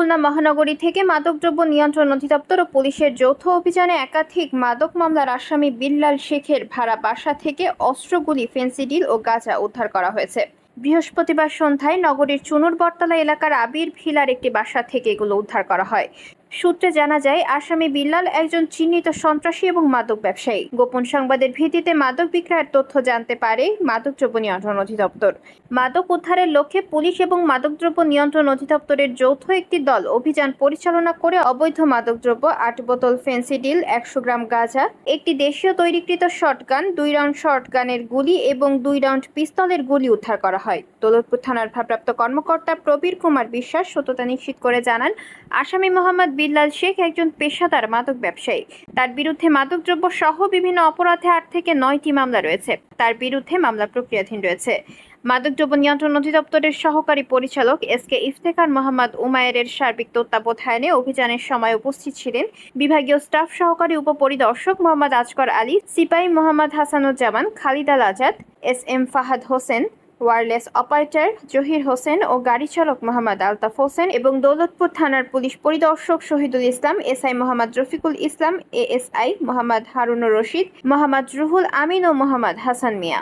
খুলনা মহানগরী থেকে মাদকদ্রব্য নিয়ন্ত্রণ অধিদপ্তর ও পুলিশের যৌথ অভিযানে একাধিক মাদক মামলার আসামি বিল্লাল শেখের ভাড়া বাসা থেকে অস্ত্রগুলি, ফেন্সিডিল ও গাঁজা উদ্ধার করা হয়েছে। বৃহস্পতিবার সন্ধ্যায় নগরীর চুনুর বটতলা এলাকার আবির ভিলার একটি বাসা থেকে এগুলো উদ্ধার করা হয়। সূত্রে জানা যায়, আসামি বিল্লাল একজন চিহ্নিত সন্ত্রাসী এবং মাদক ব্যবসায়ী। গোপন সংবাদের ভিত্তিতে মাদক বিক্রয়ের তথ্য জানতে পারে মাদকদ্রব্য নিয়ন্ত্রণ অধিদপ্তর। মাদক উদ্ধারের লক্ষ্যে পুলিশ এবং মাদকদ্রব্য নিয়ন্ত্রণ অধিদপ্তরের যৌথ একটি দল অভিযান পরিচালনা করে অবৈধ মাদকদ্রব্য আট বোতল ফেন্সিডিল, একশো গ্রাম গাঁজা, একটি দেশীয় তৈরিকৃত শটগান, দুই রাউন্ড শটগানের গুলি এবং দুই রাউন্ড পিস্তলের গুলি উদ্ধার করা হয়। দৌলতপুর থানার ভারপ্রাপ্ত কর্মকর্তা প্রবীর কুমার বিশ্বাস সত্যতা নিশ্চিত করে জানান, আসামি মোহাম্মদ বিল্লাল শেখ একজন পেশাদার মাদক ব্যবসায়ী। তার বিরুদ্ধে মাদকদ্রব্য সহ বিভিন্ন অপরাধে আট থেকে নয়টি মামলা রয়েছে। তার বিরুদ্ধে মামলা প্রক্রিয়াধীন রয়েছে। মাদকদ্রব্য নিয়ন্ত্রণ অধিদপ্তরের সহকারী পরিচালক এস কে ইফতেখার মোহাম্মদ উমায়ের সার্বিক তত্ত্বাবধানে অভিযানের সময় উপস্থিত ছিলেন বিভাগীয় স্টাফ সহকারী উপপরিদর্শক মোহাম্মদ আজকর আলী, সিপাহী Mohammad Hasanuzzaman, Khalid Al Azad, S M Fahad Hossain wireless operator Zahir Hossain ও গাড়ি চালক মোহাম্মদ আলতাফ হোসেন এবং দৌলতপুর থানার পুলিশ পরিদর্শক শহীদুল ইসলাম, এসআই মোহাম্মদ রফিকুল ইসলাম, এএসআই মোহাম্মদ হারুনুর রশিদ, মোহাম্মদ রুহুল আমিন ও মোহাম্মদ হাসান মিয়া।